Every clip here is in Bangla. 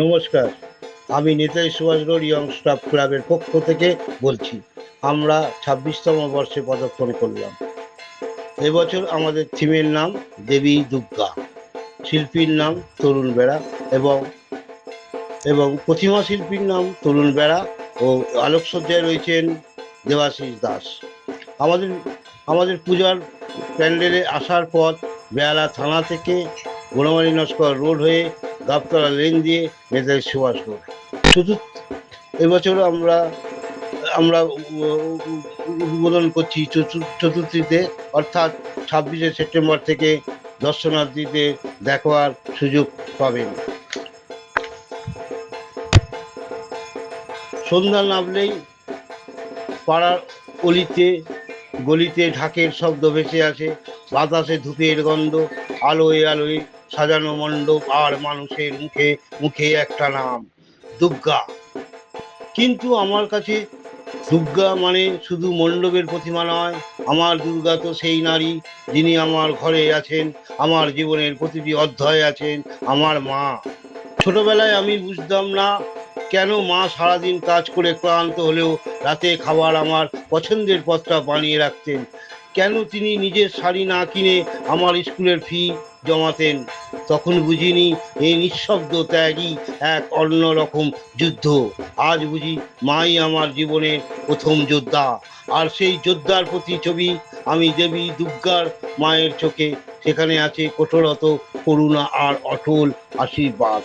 নমস্কার। আমি নেতাজি সুভাষগড় ইয়ং স্টাফ ক্লাবের পক্ষ থেকে বলছি, আমরা ছাব্বিশতম বর্ষে পদার্পণ করলাম। এবছর আমাদের থিমের নাম দেবী দুর্গা। শিল্পীর নাম তরুণ বেড়া এবং এবং প্রতিমা শিল্পীর নাম তরুণ বেড়া ও আলোকসজ্জায় রয়েছেন দেবাশিস দাস। আমাদের আমাদের পূজার প্যান্ডেলে আসার পথ বেহালা থানা থেকে গোলামারি নস্কর রোড হয়ে গাবতলা লেন দিয়ে নেতাজি সুভাষ রোড চতুর্থ এবছর আমরা আমরা উদ্বোধন করছি চতুর- চতুর্থীতে, অর্থাৎ ছাব্বিশে সেপ্টেম্বর থেকে দর্শনার্থীদের দেখার সুযোগ পাবেন। সন্ধ্যা নামলেই পাড়ার অলিতে, গলিতে ঢাকের শব্দ ভেসে আসে, বাতাসে ধূপের গন্ধ, আলোয় আলোয় সাজানো মণ্ডপ আর মানুষের মুখে মুখে একটা নাম, দুর্গা। কিন্তু আমার কাছে দুর্গা মানে শুধু মণ্ডপের প্রতিমা নয়, আমার দুর্গা তো সেই নারী যিনি আমার ঘরে আছেন, আমার জীবনের প্রতিটি অধ্যায় আছেন, আমার মা। ছোটবেলায় আমি বুঝতাম না কেন মা সারাদিন কাজ করে ক্লান্ত হলেও রাতে খাবার আমার পছন্দের পথটা বানিয়ে রাখতেন। কেন তিনি নিজের শাড়ি না কিনে আমার স্কুলের ফি জমাতেন? তখন বুঝিনি এই নিঃশব্দ ত্যাগই এক অন্যরকম যুদ্ধ। আজ বুঝি মাই আমার জীবনের প্রথম যোদ্ধা। আর সেই যোদ্ধার প্রতি ছবি আমি দেবী দুর্গার মায়ের চোখে। সেখানে আছে কঠোরত করুণা আর অটল আশীর্বাদ।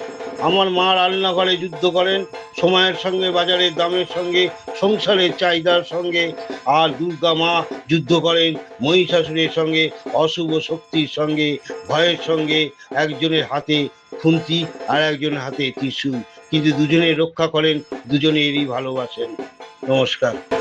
আমার মা রান্নাঘরে যুদ্ধ করেন সময়ের সঙ্গে, বাজারের দামের সঙ্গে, সংসারের চাহিদার সঙ্গে। আর দুর্গা মা যুদ্ধ করেন মহিষাসুরের সঙ্গে, অশুভ শক্তির সঙ্গে, ভয়ের সঙ্গে। একজনের হাতে খুন্তি আর একজনের হাতে ত্রিশূল। কিন্তু দুজনে রক্ষা করেন, দুজনেরই ভালোবাসেন। নমস্কার।